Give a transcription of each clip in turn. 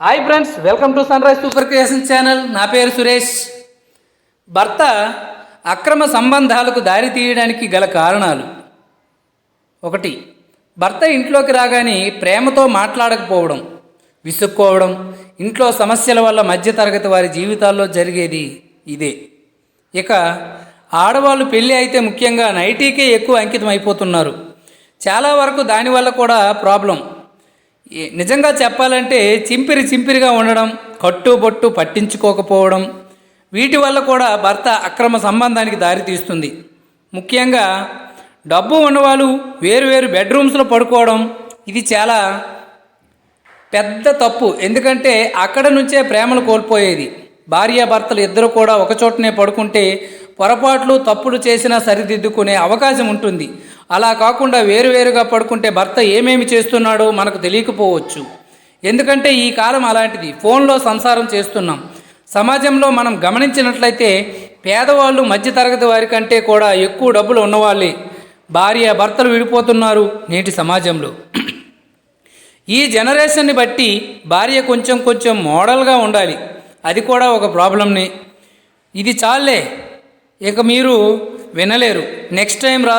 Hi friends welcome to sunrise super creation channel. నా పేరు సురేష్. భర్త అక్రమ సంబంధాలకు దారి తీయడానికి గల కారణాలు. ఒకటి భర్త ఇంట్లోకి రాగానే ప్రేమతో మాట్లాడకపోవడం విసుక్కోవడం ఇంట్లో సమస్యల వల్ల మధ్యతరగతి వారి జీవితాల్లో జరిగేది ఇదే. ఇక ఆడవాళ్ళు పెళ్ళి అయితే ముఖ్యంగా నైటీకే ఎక్కువ అంకితం అయిపోతున్నారు చాలా వరకు దానివల్ల కూడా ప్రాబ్లం. నిజంగా చెప్పాలంటే చింపిరి చింపిరిగా ఉండడం కట్టుబొట్టు పట్టించుకోకపోవడం వీటి వల్ల కూడా భర్త అక్రమ సంబంధానికి దారితీస్తుంది ముఖ్యంగా డబ్బు ఉన్నవాళ్ళు వేరు బెడ్రూమ్స్లో పడుకోవడం ఇది చాలా పెద్ద తప్పు. ఎందుకంటే అక్కడ నుంచే ప్రేమలు కోల్పోయేది. భార్యాభర్తలు ఇద్దరు కూడా ఒకచోటనే పడుకుంటే పొరపాట్లు తప్పులు చేసినా సరిదిద్దుకునే అవకాశం ఉంటుంది. అలా కాకుండా వేరువేరుగా పడుకుంటే భర్త ఏమేమి చేస్తున్నాడో మనకు తెలియకపోవచ్చు. ఎందుకంటే ఈ కాలం అలాంటిది. ఫోన్లో సంసారం చేస్తున్నాం. సమాజంలో మనం గమనించినట్లయితే పేదవాళ్ళు మధ్యతరగతి వారి కంటే కూడా ఎక్కువ డబ్బులు ఉన్నవాళ్ళే. భార్య భర్తలు విడిపోతున్నారు నేటి సమాజంలో. ఈ జనరేషన్ని బట్టి భార్య కొంచెం కొంచెం మోడల్గా ఉండాలి. అది కూడా ఒక ప్రాబ్లమ్ని. ఇది చాలే ఇక మీరు వినలేరు. నెక్స్ట్ టైం రా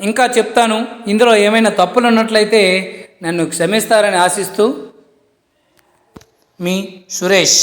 ఇంకా చెప్తాను. ఇందులో ఏమైనా తప్పులు ఉన్నట్లయితే నన్ను క్షమిస్తారని ఆశిస్తూ మీ సురేష్.